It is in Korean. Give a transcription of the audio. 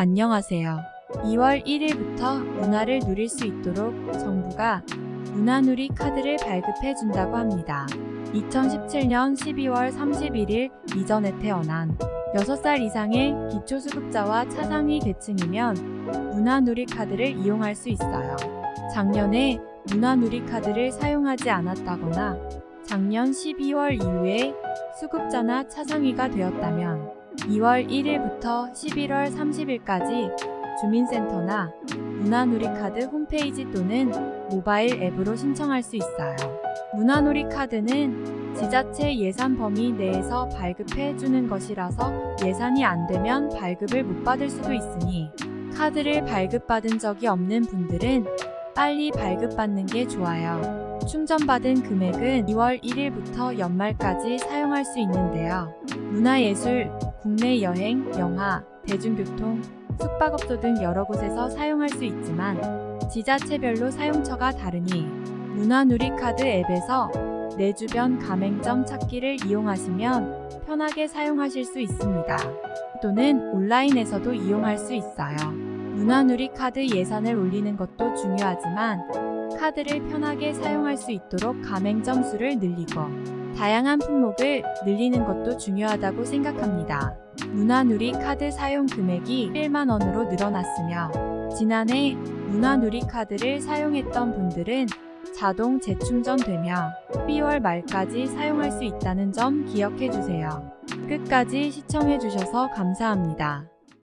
안녕하세요. 2월 1일부터 문화를 누릴 수 있도록 정부가 문화누리 카드를 발급해 준다고 합니다. 2017년 12월 31일 이전에 태어난 6살 이상의 기초수급자와 차상위 계층이면 문화누리 카드를 이용할 수 있어요. 작년에 문화누리 카드를 사용하지 않았다거나 작년 12월 이후에 수급자나 차상위가 되었다면 2월 1일부터 11월 30일까지 주민센터나 문화누리카드 홈페이지 또는 모바일 앱으로 신청할 수 있어요. 문화누리카드는 지자체 예산 범위 내에서 발급해 주는 것이라서 예산이 안 되면 발급을 못 받을 수도 있으니 카드를 발급받은 적이 없는 분들은 빨리 발급받는 게 좋아요. 충전받은 금액은 2월 1일부터 연말까지 사용할 수 있는데요. 문화예술, 국내 여행, 영화, 대중교통, 숙박업소 등 여러 곳에서 사용할 수 있지만 지자체별로 사용처가 다르니 문화누리카드 앱에서 내 주변 가맹점 찾기를 이용하시면 편하게 사용하실 수 있습니다. 또는 온라인에서도 이용할 수 있어요. 문화누리 카드 예산을 올리는 것도 중요하지만 카드를 편하게 사용할 수 있도록 가맹점 수를 늘리고 다양한 품목을 늘리는 것도 중요하다고 생각합니다. 문화누리 카드 사용 금액이 1만 원으로 늘어났으며 지난해 문화누리 카드를 사용했던 분들은 자동 재충전되며 12월 말까지 사용할 수 있다는 점 기억해 주세요. 끝까지 시청해 주셔서 감사합니다.